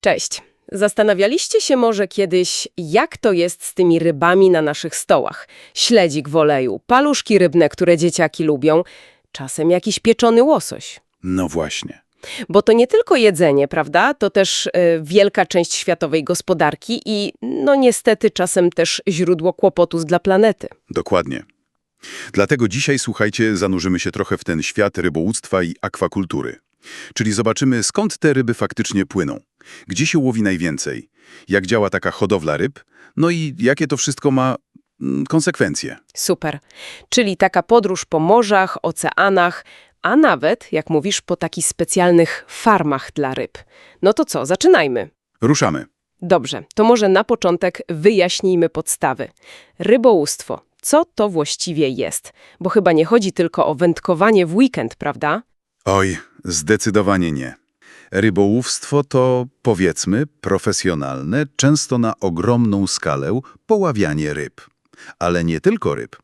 Cześć. Zastanawialiście się może kiedyś, jak to jest z tymi rybami na naszych stołach? Śledzik w oleju, paluszki rybne, które dzieciaki lubią, czasem jakiś pieczony łosoś. No właśnie. Bo to nie tylko jedzenie, prawda? To też y, wielka część światowej gospodarki i no niestety czasem też źródło kłopotów dla planety. Dokładnie. Dlatego dzisiaj, słuchajcie, zanurzymy się trochę w ten świat rybołówstwa i akwakultury. Czyli zobaczymy, skąd te ryby faktycznie płyną, gdzie się łowi najwięcej, jak działa taka hodowla ryb, no i jakie to wszystko ma mm, konsekwencje. Super. Czyli taka podróż po morzach, oceanach, a nawet, jak mówisz, po takich specjalnych farmach dla ryb. No to co, zaczynajmy. Ruszamy. Dobrze, to może na początek wyjaśnijmy podstawy. Rybołówstwo. Co to właściwie jest? Bo chyba nie chodzi tylko o wędkowanie w weekend, prawda? Oj, zdecydowanie nie. Rybołówstwo to, powiedzmy, profesjonalne, często na ogromną skalę poławianie ryb. Ale nie tylko ryb,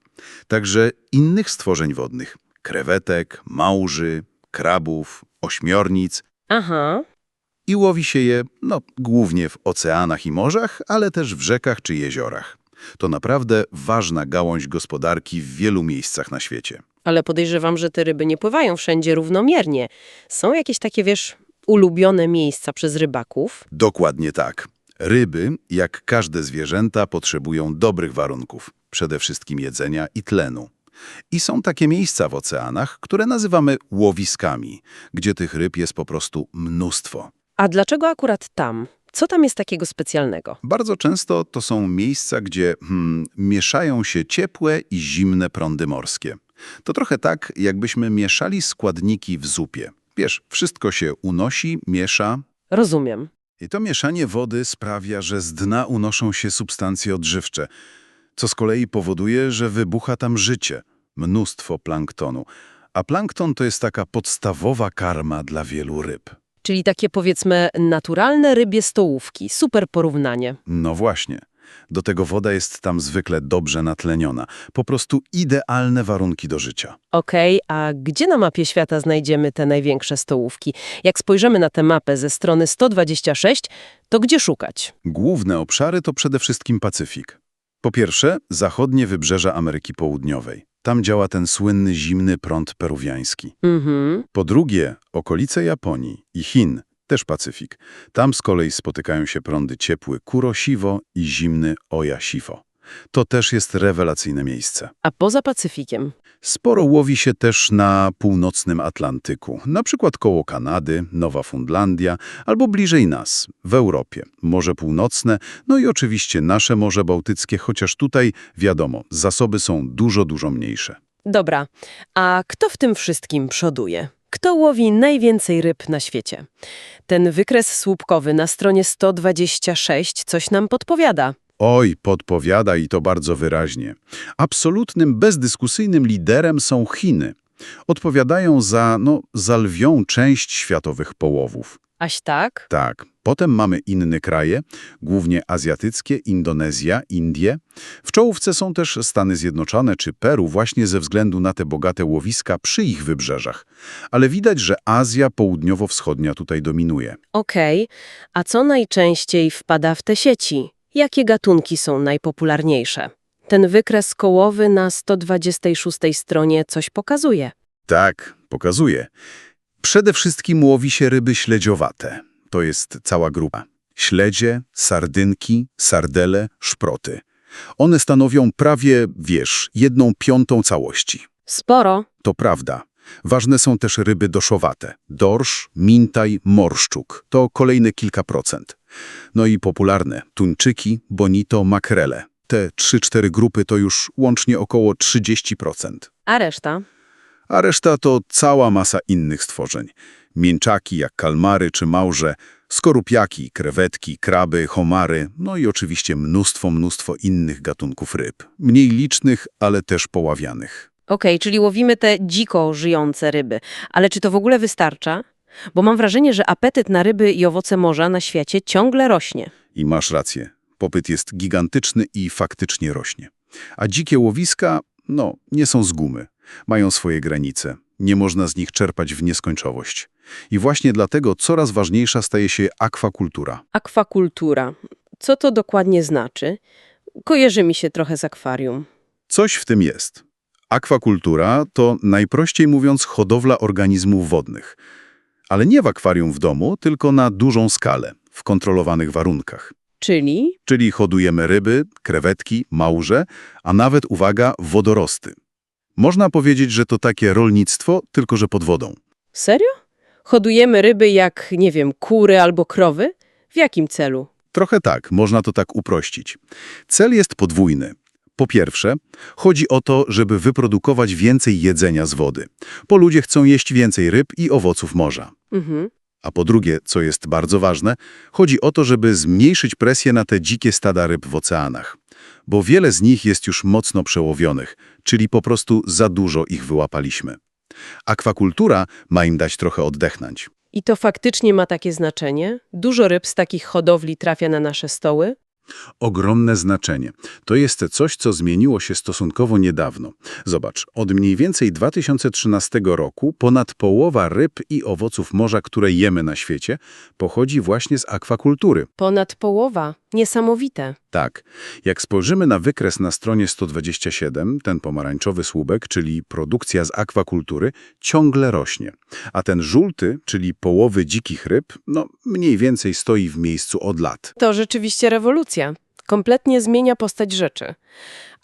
także innych stworzeń wodnych. Krewetek, małży, krabów, ośmiornic. Aha, I łowi się je, no, głównie w oceanach i morzach, ale też w rzekach czy jeziorach. To naprawdę ważna gałąź gospodarki w wielu miejscach na świecie. ale podejrzewam, że te ryby nie pływają wszędzie równomiernie. Są jakieś takie, wiesz, ulubione miejsca przez rybaków? Dokładnie tak. Ryby, jak każde zwierzęta, potrzebują dobrych warunków, przede wszystkim jedzenia i tlenu. I są takie miejsca w oceanach, które nazywamy łowiskami, gdzie tych ryb jest po prostu mnóstwo. A dlaczego akurat tam? Co tam jest takiego specjalnego? Bardzo często to są miejsca, gdzie hmm, mieszają się ciepłe i zimne prądy morskie. To trochę tak, jakbyśmy mieszali składniki w zupie. Wiesz, wszystko się unosi, miesza, Rozumiem. I to mieszanie wody sprawia, że z dna unoszą się substancje odżywcze, co z kolei powoduje, że wybucha tam życie, mnóstwo planktonu. A plankton to jest taka podstawowa karma dla wielu ryb. Czyli takie powiedzmy naturalne rybie stołówki. Super porównanie. No właśnie. Do tego woda jest tam zwykle dobrze natleniona. Po prostu idealne warunki do życia. Okej, a gdzie na mapie świata znajdziemy te największe stołówki? Jak spojrzymy na tę mapę ze strony 126, to gdzie szukać? Główne obszary to przede wszystkim Pacyfik. Po pierwsze, zachodnie wybrzeża Ameryki Południowej. Tam działa ten słynny zimny prąd peruwiański. Mhm. Po drugie, okolice Japonii i Chin, też Pacyfik. Tam z kolei spotykają się prądy ciepły Kurosiwo i zimny Oyashifo. To też jest rewelacyjne miejsce. A poza Pacyfikiem? Sporo łowi się też na północnym Atlantyku, na przykład koło Kanady, Nowa Fundlandia albo bliżej nas, w Europie. Morze Północne, no i oczywiście nasze Morze Bałtyckie, chociaż tutaj, wiadomo, zasoby są dużo, dużo mniejsze. Dobra, a kto w tym wszystkim przoduje? Kto łowi najwięcej ryb na świecie? Ten wykres słupkowy na stronie 126 coś nam podpowiada. Oj, podpowiada i to bardzo wyraźnie. Absolutnym, bezdyskusyjnym liderem są Chiny. Odpowiadają za, no, za lwią część światowych połowów. Aś tak? Tak. Potem mamy inne kraje, głównie azjatyckie, Indonezja, Indie. W czołówce są też Stany Zjednoczone czy Peru właśnie ze względu na te bogate łowiska przy ich wybrzeżach. Ale widać, że Azja Południowo-Wschodnia tutaj dominuje. Okej, a co najczęściej wpada w te sieci? Jakie gatunki są najpopularniejsze? Ten wykres kołowy na 126 stronie coś pokazuje. Tak, pokazuje. Przede wszystkim łowi się ryby śledziowate. To jest cała grupa. Śledzie, sardynki, sardele, szproty. One stanowią prawie, wiesz, jedną piątą całości. Sporo. To prawda. Ważne są też ryby doszowate. Dorsz, mintaj, morszczuk. To kolejne kilka procent. No i popularne tuńczyki, bonito, makrele. Te 3-4 grupy to już łącznie około 30%. A reszta? A reszta to cała masa innych stworzeń. Mięczaki jak kalmary czy małże, skorupiaki, krewetki, kraby, homary, no i oczywiście mnóstwo, mnóstwo innych gatunków ryb. Mniej licznych, ale też poławianych. Okej, czyli łowimy te dziko żyjące ryby. Ale czy to w ogóle wystarcza? Bo mam wrażenie, że apetyt na ryby i owoce morza na świecie ciągle rośnie. I masz rację. Popyt jest gigantyczny i faktycznie rośnie. A dzikie łowiska, no, nie są z gumy. Mają swoje granice. Nie można z nich czerpać w nieskończoność. I właśnie dlatego coraz ważniejsza staje się akwakultura. Akwakultura. Co to dokładnie znaczy? Kojarzy mi się trochę z akwarium. Coś w tym jest. Akwakultura to najprościej mówiąc hodowla organizmów wodnych. Ale nie w akwarium w domu, tylko na dużą skalę, w kontrolowanych warunkach. Czyli? Czyli hodujemy ryby, krewetki, małże, a nawet, uwaga, wodorosty. Można powiedzieć, że to takie rolnictwo, tylko że pod wodą. Serio? Hodujemy ryby jak, nie wiem, kury albo krowy? W jakim celu? Trochę tak, można to tak uprościć. Cel jest podwójny. Po pierwsze, chodzi o to, żeby wyprodukować więcej jedzenia z wody, bo ludzie chcą jeść więcej ryb i owoców morza. Mhm. A po drugie, co jest bardzo ważne, chodzi o to, żeby zmniejszyć presję na te dzikie stada ryb w oceanach, bo wiele z nich jest już mocno przełowionych, czyli po prostu za dużo ich wyłapaliśmy. Akwakultura ma im dać trochę oddechnąć. I to faktycznie ma takie znaczenie? Dużo ryb z takich hodowli trafia na nasze stoły? Ogromne znaczenie. To jest coś, co zmieniło się stosunkowo niedawno. Zobacz, od mniej więcej 2013 roku ponad połowa ryb i owoców morza, które jemy na świecie, pochodzi właśnie z akwakultury. Ponad połowa. Niesamowite. Tak. Jak spojrzymy na wykres na stronie 127, ten pomarańczowy słupek, czyli produkcja z akwakultury, ciągle rośnie. A ten żółty, czyli połowy dzikich ryb, no mniej więcej stoi w miejscu od lat. To rzeczywiście rewolucja. Kompletnie zmienia postać rzeczy.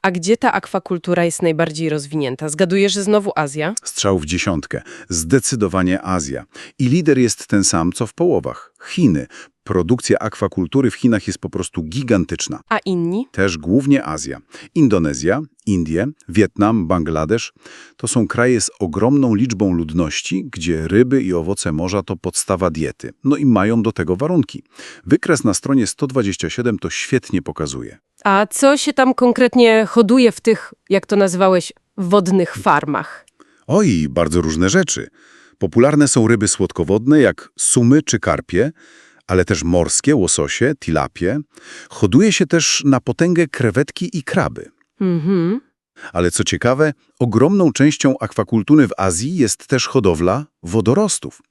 A gdzie ta akwakultura jest najbardziej rozwinięta? Zgaduję, że znowu Azja? Strzał w dziesiątkę. Zdecydowanie Azja. I lider jest ten sam, co w połowach. Chiny. Produkcja akwakultury w Chinach jest po prostu gigantyczna. A inni? Też głównie Azja. Indonezja, Indie, Wietnam, Bangladesz to są kraje z ogromną liczbą ludności, gdzie ryby i owoce morza to podstawa diety. No i mają do tego warunki. Wykres na stronie 127 to świetnie pokazuje. A co się tam konkretnie hoduje w tych, jak to nazywałeś, wodnych farmach? Oj, bardzo różne rzeczy. Popularne są ryby słodkowodne jak sumy czy karpie, ale też morskie, łososie, tilapie. Hoduje się też na potęgę krewetki i kraby. Mhm. Ale co ciekawe, ogromną częścią akwakultury w Azji jest też hodowla wodorostów.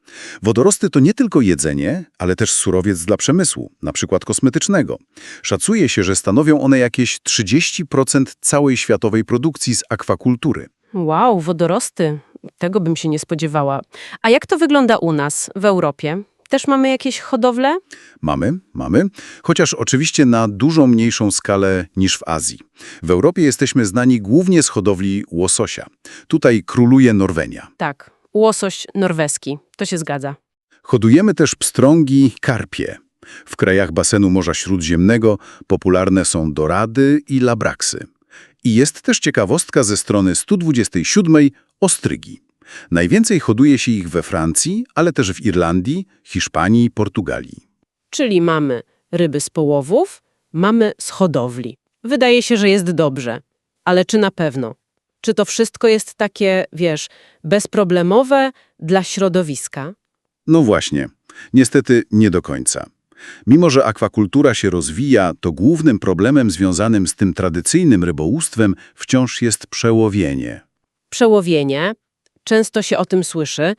Wodorosty to nie tylko jedzenie, ale też surowiec dla przemysłu, na przykład kosmetycznego. Szacuje się, że stanowią one jakieś 30% całej światowej produkcji z akwakultury. Wow, wodorosty. Tego bym się nie spodziewała. A jak to wygląda u nas, w Europie? Też mamy jakieś hodowle? Mamy, mamy, chociaż oczywiście na dużo mniejszą skalę niż w Azji. W Europie jesteśmy znani głównie z hodowli łososia. Tutaj króluje Norwenia. Tak, łosoś norweski. To się zgadza. Hodujemy też pstrągi, karpie. W krajach basenu Morza Śródziemnego popularne są dorady i labraksy. I jest też ciekawostka ze strony 127 ostrygi. Najwięcej hoduje się ich we Francji, ale też w Irlandii, Hiszpanii i Portugalii. Czyli mamy ryby z połowów, mamy z hodowli. Wydaje się, że jest dobrze. Ale czy na pewno? Czy to wszystko jest takie, wiesz, bezproblemowe dla środowiska? No właśnie, niestety nie do końca. Mimo, że akwakultura się rozwija, to głównym problemem związanym z tym tradycyjnym rybołówstwem wciąż jest przełowienie. Przełowienie. Często się o tym słyszy,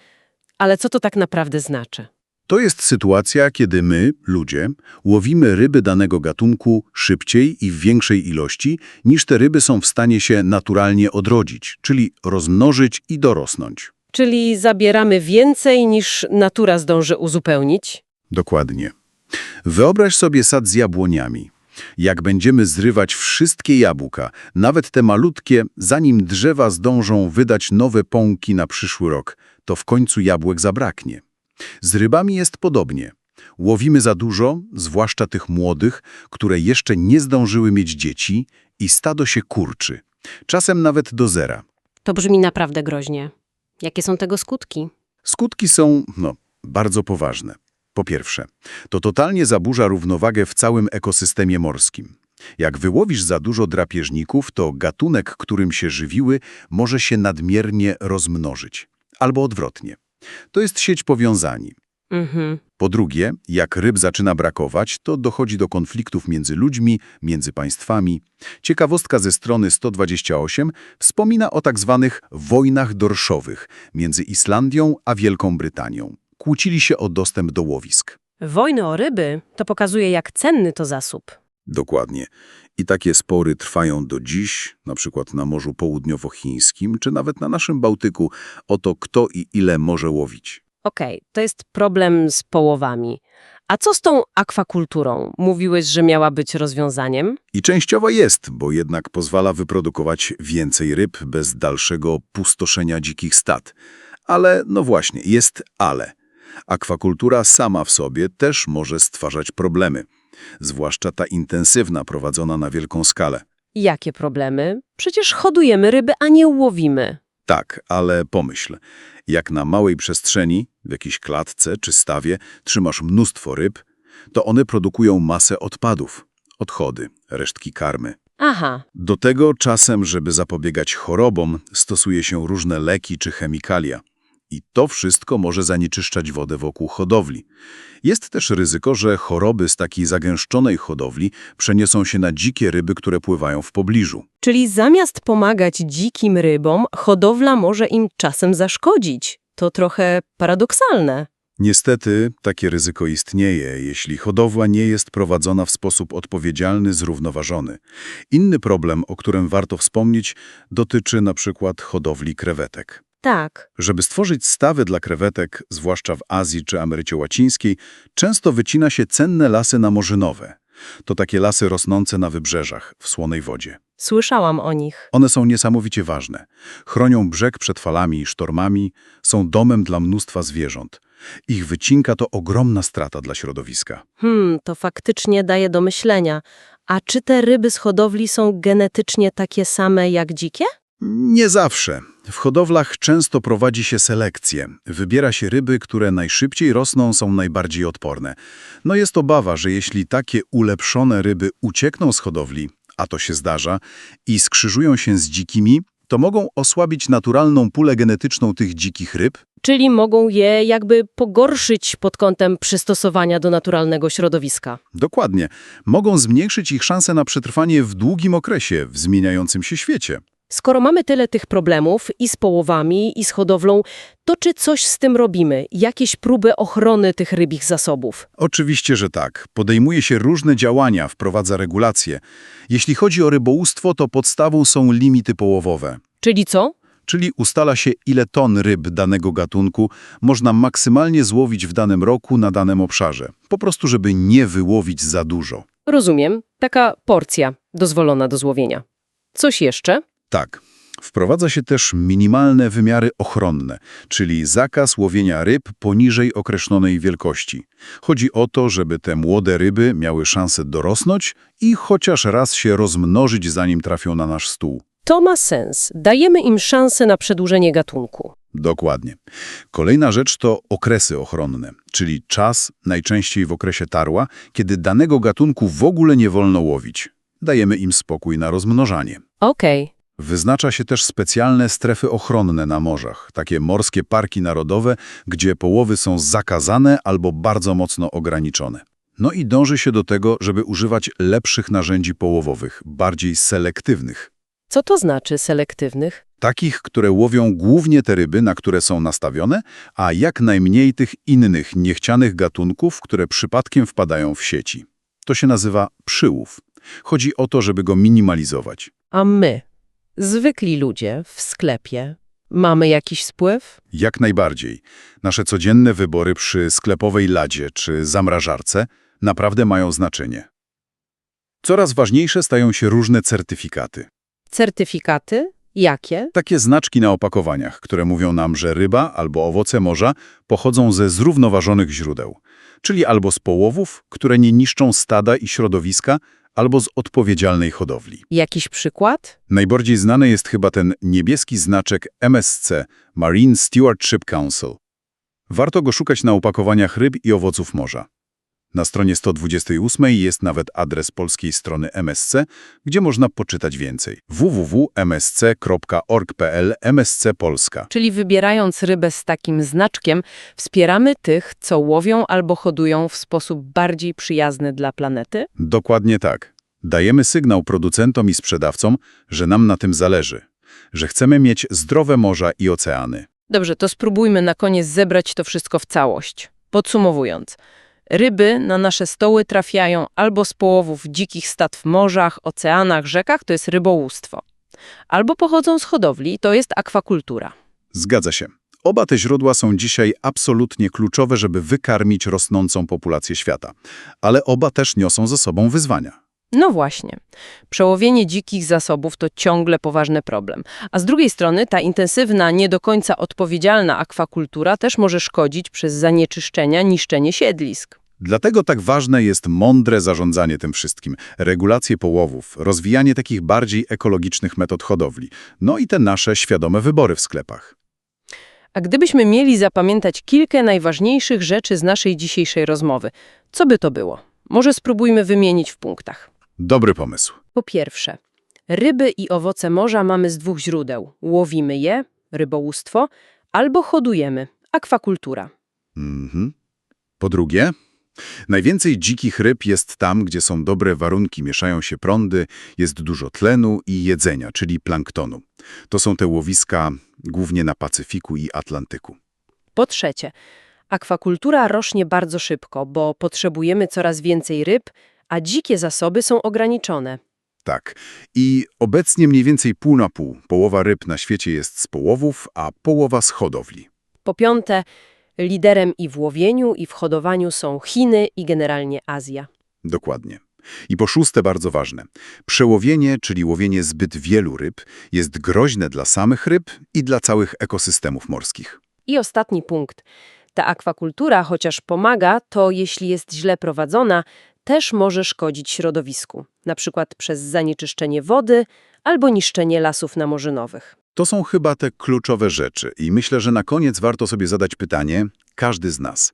ale co to tak naprawdę znaczy? To jest sytuacja, kiedy my, ludzie, łowimy ryby danego gatunku szybciej i w większej ilości, niż te ryby są w stanie się naturalnie odrodzić, czyli rozmnożyć i dorosnąć. Czyli zabieramy więcej niż natura zdąży uzupełnić? Dokładnie. Wyobraź sobie sad z jabłoniami. Jak będziemy zrywać wszystkie jabłka, nawet te malutkie, zanim drzewa zdążą wydać nowe pąki na przyszły rok, to w końcu jabłek zabraknie. Z rybami jest podobnie. Łowimy za dużo, zwłaszcza tych młodych, które jeszcze nie zdążyły mieć dzieci i stado się kurczy. Czasem nawet do zera. To brzmi naprawdę groźnie. Jakie są tego skutki? Skutki są, no, bardzo poważne. Po pierwsze, to totalnie zaburza równowagę w całym ekosystemie morskim. Jak wyłowisz za dużo drapieżników, to gatunek, którym się żywiły, może się nadmiernie rozmnożyć. Albo odwrotnie. To jest sieć powiązani. Mhm. Po drugie, jak ryb zaczyna brakować, to dochodzi do konfliktów między ludźmi, między państwami. Ciekawostka ze strony 128 wspomina o tak zwanych wojnach dorszowych między Islandią a Wielką Brytanią. Kłócili się o dostęp do łowisk. Wojny o ryby to pokazuje, jak cenny to zasób. Dokładnie. I takie spory trwają do dziś, na przykład na Morzu Południowochińskim, czy nawet na naszym Bałtyku, o to, kto i ile może łowić. Okej, to jest problem z połowami. A co z tą akwakulturą? Mówiłeś, że miała być rozwiązaniem? I częściowo jest, bo jednak pozwala wyprodukować więcej ryb bez dalszego pustoszenia dzikich stad. Ale, no właśnie, jest ale. Akwakultura sama w sobie też może stwarzać problemy, zwłaszcza ta intensywna, prowadzona na wielką skalę. Jakie problemy? Przecież hodujemy ryby, a nie łowimy. Tak, ale pomyśl, jak na małej przestrzeni, w jakiejś klatce czy stawie, trzymasz mnóstwo ryb, to one produkują masę odpadów, odchody, resztki karmy. Aha, Do tego czasem, żeby zapobiegać chorobom, stosuje się różne leki czy chemikalia. I to wszystko może zanieczyszczać wodę wokół hodowli. Jest też ryzyko, że choroby z takiej zagęszczonej hodowli przeniosą się na dzikie ryby, które pływają w pobliżu. czyli zamiast pomagać dzikim rybom, hodowla może im czasem zaszkodzić. To trochę paradoksalne. Niestety takie ryzyko istnieje, jeśli hodowla nie jest prowadzona w sposób odpowiedzialny, zrównoważony. Inny problem, o którym warto wspomnieć, dotyczy na przykład hodowli krewetek. Tak. Żeby stworzyć stawy dla krewetek, zwłaszcza w Azji czy Ameryce Łacińskiej, często wycina się cenne lasy namorzynowe. To takie lasy rosnące na wybrzeżach, w słonej wodzie. Słyszałam o nich. One są niesamowicie ważne. Chronią brzeg przed falami i sztormami, są domem dla mnóstwa zwierząt. Ich wycinka to ogromna strata dla środowiska. Hmm, to faktycznie daje do myślenia. A czy te ryby z hodowli są genetycznie takie same jak dzikie? Nie zawsze. W hodowlach często prowadzi się selekcję. Wybiera się ryby, które najszybciej rosną, są najbardziej odporne. No jest obawa, że jeśli takie ulepszone ryby uciekną z hodowli, a to się zdarza, i skrzyżują się z dzikimi, to mogą osłabić naturalną pulę genetyczną tych dzikich ryb, Czyli mogą je jakby pogorszyć pod kątem przystosowania do naturalnego środowiska. Dokładnie. Mogą zmniejszyć ich szanse na przetrwanie w długim okresie w zmieniającym się świecie. Skoro mamy tyle tych problemów i z połowami, i z hodowlą, to czy coś z tym robimy? Jakieś próby ochrony tych rybich zasobów? Oczywiście, że tak. Podejmuje się różne działania, wprowadza regulacje. Jeśli chodzi o rybołówstwo, to podstawą są limity połowowe. Czyli co? Czyli ustala się, ile ton ryb danego gatunku można maksymalnie złowić w danym roku na danym obszarze. Po prostu, żeby nie wyłowić za dużo. Rozumiem. Taka porcja dozwolona do złowienia. Coś jeszcze? Tak. Wprowadza się też minimalne wymiary ochronne, czyli zakaz łowienia ryb poniżej określonej wielkości. Chodzi o to, żeby te młode ryby miały szansę dorosnąć i chociaż raz się rozmnożyć, zanim trafią na nasz stół. To ma sens. Dajemy im szansę na przedłużenie gatunku. Dokładnie. Kolejna rzecz to okresy ochronne, czyli czas, najczęściej w okresie tarła, kiedy danego gatunku w ogóle nie wolno łowić. Dajemy im spokój na rozmnożanie. Okej. Wyznacza się też specjalne strefy ochronne na morzach, takie morskie parki narodowe, gdzie połowy są zakazane albo bardzo mocno ograniczone. No i dąży się do tego, żeby używać lepszych narzędzi połowowych, bardziej selektywnych. Co to znaczy selektywnych? Takich, które łowią głównie te ryby, na które są nastawione, a jak najmniej tych innych, niechcianych gatunków, które przypadkiem wpadają w sieci. To się nazywa przyłów. Chodzi o to, żeby go minimalizować. A my, zwykli ludzie w sklepie, mamy jakiś wpływ? Jak najbardziej. Nasze codzienne wybory przy sklepowej ladzie czy zamrażarce naprawdę mają znaczenie. Coraz ważniejsze stają się różne certyfikaty. Certyfikaty? Jakie? Takie znaczki na opakowaniach, które mówią nam, że ryba albo owoce morza pochodzą ze zrównoważonych źródeł, czyli albo z połowów, które nie niszczą stada i środowiska, albo z odpowiedzialnej hodowli. Jakiś przykład? Najbardziej znany jest chyba ten niebieski znaczek MSC – Marine Stewardship Council. Warto go szukać na opakowaniach ryb i owoców morza. Na stronie 128 jest nawet adres polskiej strony MSC, gdzie można poczytać więcej. www.msc.org.pl MSC Polska. Czyli wybierając rybę z takim znaczkiem, wspieramy tych, co łowią albo hodują w sposób bardziej przyjazny dla planety? Dokładnie tak. Dajemy sygnał producentom i sprzedawcom, że nam na tym zależy, że chcemy mieć zdrowe morza i oceany. Dobrze, to spróbujmy na koniec zebrać to wszystko w całość. Podsumowując, ryby na nasze stoły trafiają albo z połowów dzikich stad w morzach, oceanach, rzekach, to jest rybołówstwo, albo pochodzą z hodowli, to jest akwakultura. Zgadza się. Oba te źródła są dzisiaj absolutnie kluczowe, żeby wykarmić rosnącą populację świata. Ale oba też niosą ze sobą wyzwania. No właśnie. Przełowienie dzikich zasobów to ciągle poważny problem. A z drugiej strony ta intensywna, nie do końca odpowiedzialna akwakultura też może szkodzić przez zanieczyszczenia, niszczenie siedlisk. Dlatego tak ważne jest mądre zarządzanie tym wszystkim, regulacje połowów, rozwijanie takich bardziej ekologicznych metod hodowli, no i te nasze świadome wybory w sklepach. A gdybyśmy mieli zapamiętać kilka najważniejszych rzeczy z naszej dzisiejszej rozmowy, co by to było? Może spróbujmy wymienić w punktach. Dobry pomysł. Po pierwsze, ryby i owoce morza mamy z dwóch źródeł. Łowimy je, rybołówstwo, albo hodujemy, akwakultura. Mhm. Po drugie, najwięcej dzikich ryb jest tam, gdzie są dobre warunki, mieszają się prądy, jest dużo tlenu i jedzenia, czyli planktonu. To są te łowiska głównie na Pacyfiku i Atlantyku. Po trzecie, akwakultura rośnie bardzo szybko, bo potrzebujemy coraz więcej ryb, a dzikie zasoby są ograniczone. Tak. I obecnie mniej więcej pół na pół. Połowa ryb na świecie jest z połowów, a połowa z hodowli. Po piąte, liderem i w łowieniu, i w hodowaniu są Chiny i generalnie Azja. Dokładnie. I po szóste, bardzo ważne. Przełowienie, czyli łowienie zbyt wielu ryb, jest groźne dla samych ryb i dla całych ekosystemów morskich. I ostatni punkt. Ta akwakultura, chociaż pomaga, to jeśli jest źle prowadzona, też może szkodzić środowisku, na przykład przez zanieczyszczenie wody albo niszczenie lasów namorzynowych. To są chyba te kluczowe rzeczy i myślę, że na koniec warto sobie zadać pytanie, każdy z nas.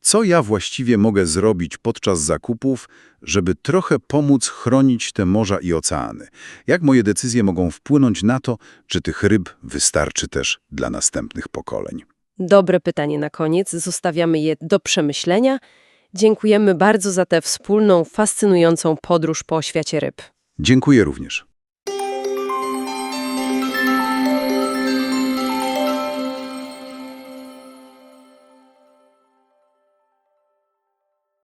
Co ja właściwie mogę zrobić podczas zakupów, żeby trochę pomóc chronić te morza i oceany? Jak moje decyzje mogą wpłynąć na to, czy tych ryb wystarczy też dla następnych pokoleń? Dobre pytanie na koniec, zostawiamy je do przemyślenia. Dziękujemy bardzo za tę wspólną, fascynującą podróż po świecie ryb. Dziękuję również.